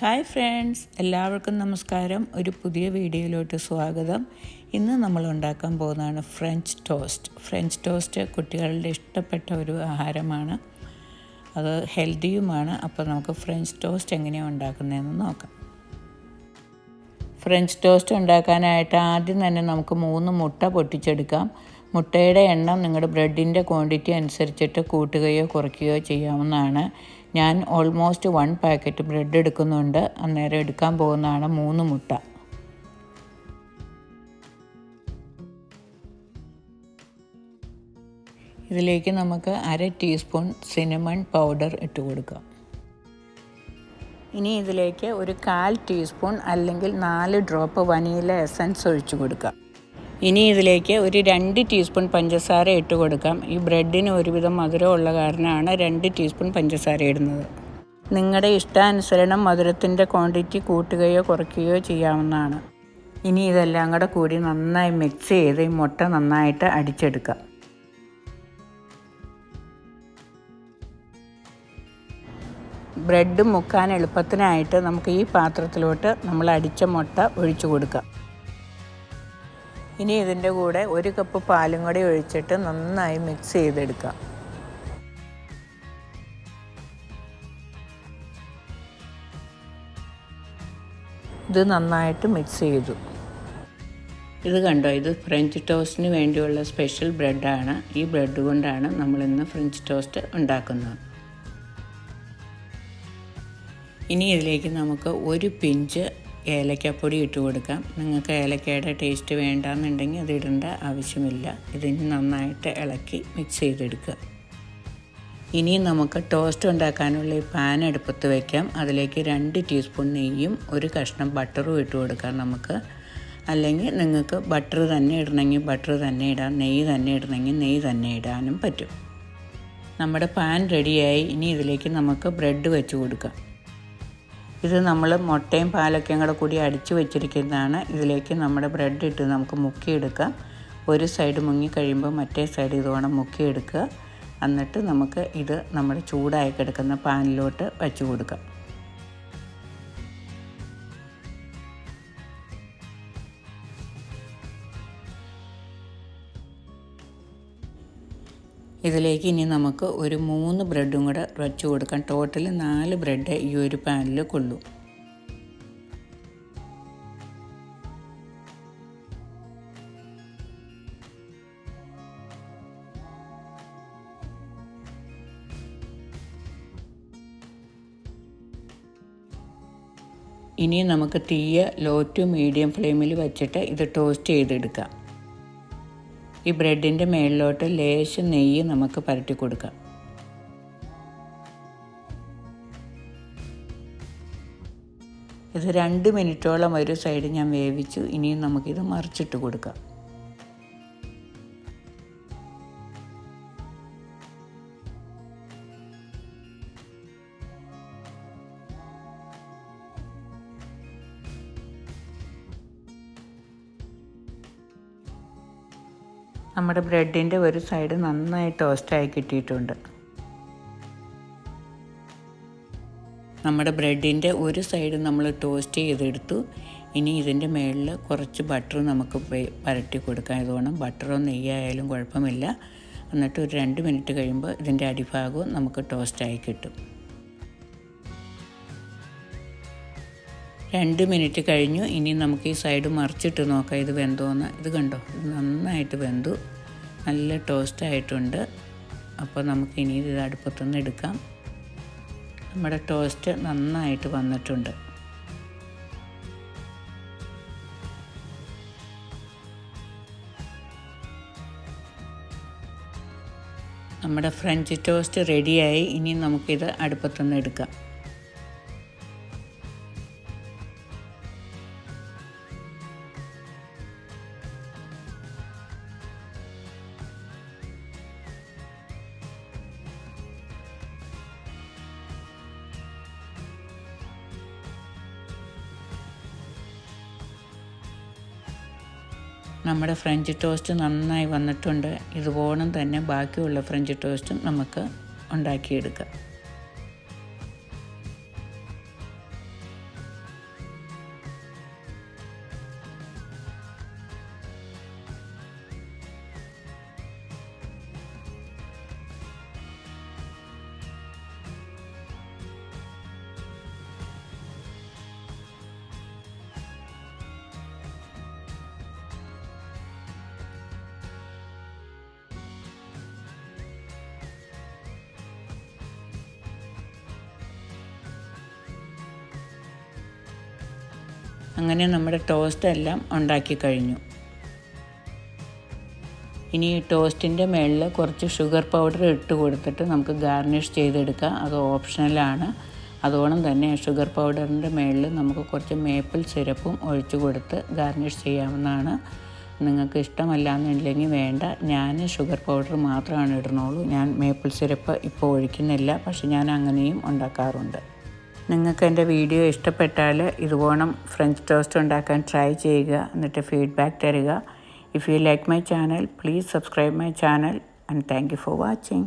Hi friends എല്ലാവർക്കും നമസ്കാരം. ഒരു പുതിയ വീഡിയോയിലോട്ട് സ്വാഗതം. ഇന്ന് നമ്മൾ ഉണ്ടാക്കാൻ പോകുന്നതാണ് ഫ്രഞ്ച് ടോസ്റ്റ്. ഫ്രഞ്ച് ടോസ്റ്റ് കുട്ടികളുടെ ഇഷ്ടപ്പെട്ട ഒരു ആഹാരമാണ്. അത് ഹെൽത്തിയുമാണ്. അപ്പോൾ നമുക്ക് ഫ്രഞ്ച് ടോസ്റ്റ് എങ്ങനെയാണ് ഉണ്ടാക്കുന്നതെന്ന് നോക്കാം. ഫ്രഞ്ച് ടോസ്റ്റ് ഉണ്ടാക്കാനായിട്ട് ആദ്യം തന്നെ നമുക്ക് മൂന്ന് മുട്ട പൊട്ടിച്ചെടുക്കാം. മുട്ടയുടെ എണ്ണം നിങ്ങളുടെ ബ്രെഡിന്റെ ക്വാണ്ടിറ്റി അനുസരിച്ചിട്ട് കൂട്ടുകയോ കുറയ്ക്കുകയോ ചെയ്യാവുന്നതാണ്. ഞാൻ ഓൾമോസ്റ്റ് വൺ പാക്കറ്റ് ബ്രെഡ് എടുക്കുന്നുണ്ട്. അന്നേരം എടുക്കാൻ പോകുന്നതാണ് മൂന്ന് മുട്ട. ഇതിലേക്ക് നമുക്ക് അര ടീസ്പൂൺ സിനമൺ പൗഡർ ഇട്ട് കൊടുക്കാം. ഇനി ഇതിലേക്ക് ഒരു കാൽ ടീസ്പൂൺ അല്ലെങ്കിൽ നാല് ഡ്രോപ്പ് വനീല എസൻസ് ഒഴിച്ചു കൊടുക്കാം. ഇനി ഇതിലേക്ക് ഒരു രണ്ട് ടീസ്പൂൺ പഞ്ചസാര ഇട്ട് കൊടുക്കാം. ഈ ബ്രെഡിന് ഒരുവിധം മധുരം ഉള്ള കാരണമാണ് രണ്ട് ടീസ്പൂൺ പഞ്ചസാര ഇടുന്നത്. നിങ്ങളുടെ ഇഷ്ടാനുസരണം മധുരത്തിന്റെ ക്വാണ്ടിറ്റി കൂട്ടുകയോ കുറയ്ക്കുകയോ ചെയ്യാവുന്നതാണ്. ഇനി ഇതെല്ലാം കൂടെ കൂടി നന്നായി മിക്സ് ചെയ്ത് ഈ മുട്ട നന്നായിട്ട് അടിച്ചെടുക്കാം. ബ്രെഡ് മുക്കാൻ എളുപ്പത്തിനായിട്ട് നമുക്ക് ഈ പാത്രത്തിലോട്ട് നമ്മൾ അടിച്ച മുട്ട ഒഴിച്ചു കൊടുക്കാം. ഇനി ഇതിന്റെ കൂടെ ഒരു കപ്പ് പാലും കൂടി ഒഴിച്ചിട്ട് നന്നായി മിക്സ് ചെയ്തെടുക്കുക ഇത് നന്നായിട്ട് മിക്സ് ചെയ്തു. ഇത് കണ്ടോ? ഇത് ഫ്രഞ്ച് ടോസ്റ്റിന് വേണ്ടിയുള്ള സ്പെഷ്യൽ ബ്രെഡാണ് ഈ ബ്രെഡ് കൊണ്ടാണ് നമ്മൾ നമ്മളിന്ന് ഫ്രഞ്ച് ടോസ്റ്റ് ഉണ്ടാക്കുന്നത്. ഇനി ഇതിലേക്ക് നമുക്ക് ഒരു പിഞ്ച് ഏലക്കപ്പൊടി ഇട്ട് കൊടുക്കാം. നിങ്ങൾക്ക് ഏലക്കയുടെ ടേസ്റ്റ് വേണ്ടാന്നുണ്ടെങ്കിൽ അത് ഇടേണ്ട ആവശ്യമില്ല. ഇതിന് നന്നായിട്ട് ഇളക്കി മിക്സ് ചെയ്തെടുക്കുക. ഇനി നമുക്ക് ടോസ്റ്റ് ഉണ്ടാക്കാനുള്ള ഈ പാൻ അടുപ്പത്ത് വയ്ക്കാം അതിലേക്ക് രണ്ട് ടീസ്പൂൺ നെയ്യും ഒരു കഷ്ണം ബട്ടറും ഇട്ട് കൊടുക്കാം നമുക്ക്. അല്ലെങ്കിൽ നിങ്ങൾക്ക് ബട്ടർ തന്നെ ഇടണമെങ്കിൽ ബട്ടർ തന്നെ ഇടാം. നെയ്യ് തന്നെ ഇടണമെങ്കിൽ നെയ്യ് തന്നെ ഇടാനും പറ്റും. നമ്മുടെ പാൻ റെഡിയായി ഇനി ഇതിലേക്ക് നമുക്ക് ബ്രെഡ് വെച്ച് കൊടുക്കാം. ഇത് നമ്മൾ മുട്ടയും പാലൊക്കെയും കൂടെ കൂടി അടിച്ചു വെച്ചിരിക്കുന്നതാണ്. ഇതിലേക്ക് നമ്മുടെ ബ്രെഡ് ഇട്ട് നമുക്ക് മുക്കിയെടുക്കാം. ഒരു സൈഡ് മുങ്ങി കഴിയുമ്പോൾ മറ്റേ സൈഡ് ഇതുവേണം മുക്കിയെടുക്കുക. എന്നിട്ട് നമുക്ക് ഇത് നമ്മുടെ ചൂടായി കിടക്കുന്ന പാനിലോട്ട് വച്ചു കൊടുക്കാം. ഇതിലേക്ക് ഇനി നമുക്ക് ഒരു മൂന്ന് ബ്രെഡും കൂടെ വെച്ച് കൊടുക്കാം. ടോട്ടൽ നാല് ബ്രെഡ് ഈ ഒരു പാനിൽ കൊള്ളൂ. ഇനി നമുക്ക് തീയ ലോ ടു മീഡിയം ഫ്ലെയിമിൽ വെച്ചിട്ട് ഇത് ടോസ്റ്റ് ചെയ്തെടുക്കാം. ഈ ബ്രെഡിന്റെ മേളിലോട്ട് ലേശം നെയ്യ് നമുക്ക് പരട്ടി കൊടുക്കാം. ഇത് രണ്ട് മിനിറ്റോളം ഒരു സൈഡ് ഞാൻ വേവിച്ചു ഇനിയും നമുക്കിത് മറിച്ചിട്ട് കൊടുക്കാം. നമ്മുടെ ബ്രെഡിന്റെ ഒരു സൈഡ് നന്നായി ടോസ്റ്റായി കിട്ടിയിട്ടുണ്ട്. നമ്മുടെ ബ്രെഡിന്റെ ഒരു സൈഡ് നമ്മൾ ടോസ്റ്റ് ചെയ്തെടുത്തു. ഇനി ഇതിന്റെ മുകളിൽ കുറച്ച് ബട്ടർ നമുക്ക് പരട്ടി കൊടുക്കാം. ഇതുകൊണ്ട് ബട്ടറോ നെയ്യായാലും കുഴപ്പമില്ല. എന്നിട്ട് ഒരു രണ്ട് മിനിറ്റ് കഴിയുമ്പോൾ ഇതിന്റെ അടിഭാഗവും നമുക്ക് ടോസ്റ്റായി കിട്ടും. രണ്ട് മിനിറ്റ് കഴിഞ്ഞു. ഇനി നമുക്ക് ഈ സൈഡ് മറിച്ചിട്ട് നോക്കാം. ഇത് വെന്തോന്ന്. ഇത് കണ്ടോ? ഇത് നന്നായിട്ട് വെന്തു. നല്ല ടോസ്റ്റ് ആയിട്ടുണ്ട്. അപ്പോൾ നമുക്ക് ഇനി ഇത് അടുപ്പത്തുനിന്ന് എടുക്കാം. നമ്മുടെ ടോസ്റ്റ് നന്നായിട്ട് വന്നിട്ടുണ്ട്. നമ്മുടെ ഫ്രഞ്ച് ടോസ്റ്റ് റെഡിയായി. ഇനി നമുക്കിത് അടുപ്പത്തുനിന്ന് എടുക്കാം. നമ്മുടെ ഫ്രഞ്ച് ടോസ്റ്റ് നന്നായി വന്നിട്ടുണ്ട്. ഇതുപോലെ തന്നെ ബാക്കിയുള്ള ഫ്രഞ്ച് ടോസ്റ്റും നമുക്ക് ഉണ്ടാക്കിയെടുക്കാം. അങ്ങനെ നമ്മുടെ ടോസ്റ്റ് എല്ലാം ഉണ്ടാക്കി കഴിഞ്ഞു. ഇനി ടോസ്റ്റിന്റെ മുകളിൽ കുറച്ച് ഷുഗർ പൗഡർ ഇട്ട് കൊടുത്തിട്ട് നമുക്ക് ഗാർണിഷ് ചെയ്തെടുക്കാം. അത് ഓപ്ഷണലാണ് അതോണം തന്നെ ഷുഗർ പൗഡറിന്റെ മുകളിൽ നമുക്ക് കുറച്ച് മേപ്പിൾ സിറപ്പും ഒഴിച്ചു കൊടുത്ത് ഗാർണിഷ് ചെയ്യാവുന്നതാണ്. നിങ്ങൾക്ക് ഇഷ്ടമല്ല എന്നുണ്ടെങ്കിൽ വേണ്ട. ഞാൻ ഷുഗർ പൗഡർ മാത്രമാണ് ഇടുന്നുള്ളൂ. ഞാൻ മേപ്പിൾ സിറപ്പ് ഇപ്പോൾ ഒഴിക്കുന്നില്ല. പക്ഷെ ഞാൻ അങ്ങനെയും ഉണ്ടാക്കാറുണ്ട്. നിങ്ങൾക്ക് എന്റെ വീഡിയോ ഇഷ്ടപ്പെട്ടാൽ ഇതുപോണം ഫ്രഞ്ച് ടോസ്റ്റ് ഉണ്ടാക്കാൻ ട്രൈ ചെയ്യുക എന്നിട്ട് ഫീഡ്ബാക്ക് തരിക. If you like my channel please subscribe my channel and thank you for watching